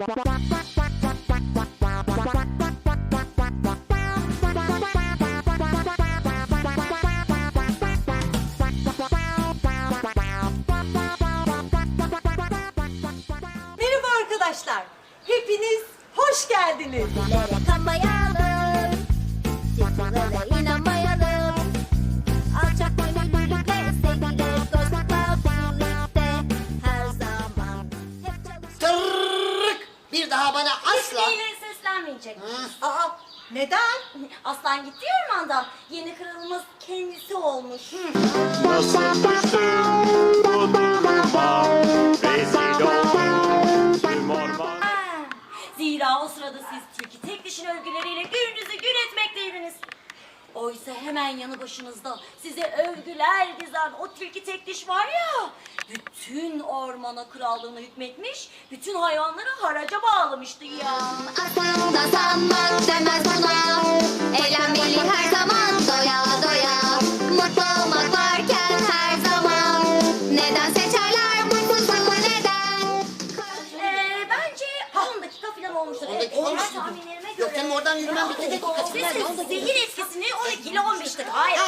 Merhaba arkadaşlar. Hepiniz hoş geldiniz. Dillere Bir daha bana asla... Hiçbiriyle seslenmeyecek. Aa, neden? Aslan gitti ya ormandan. Yeni kralımız kendisi olmuş. Ha, Zira o sırada siz tilki tek dişin övgüleriyle gününüzü gün etmekteydiniz. Oysa hemen yanı başınızda size övgüler dizen o tilki tek diş var ya. Bütün ormana krallığını hükmetmiş, bütün hayvanları haraca bağlamıştı ya. Aslında sanmak demez buna. Eğlenmeli her zaman doya doya. Mutlu olmak varken her zaman. Neden seçerler mutsuzluğu neden? Ee, bence 10 dakika falan olmuştur. 10 dakika Evet, olmuş muydu? tahminlerime Yok göre. canım, oradan yürümem. Siz? 10 dakika. zehir etkisini 12 ile 15 dakika. Hayır,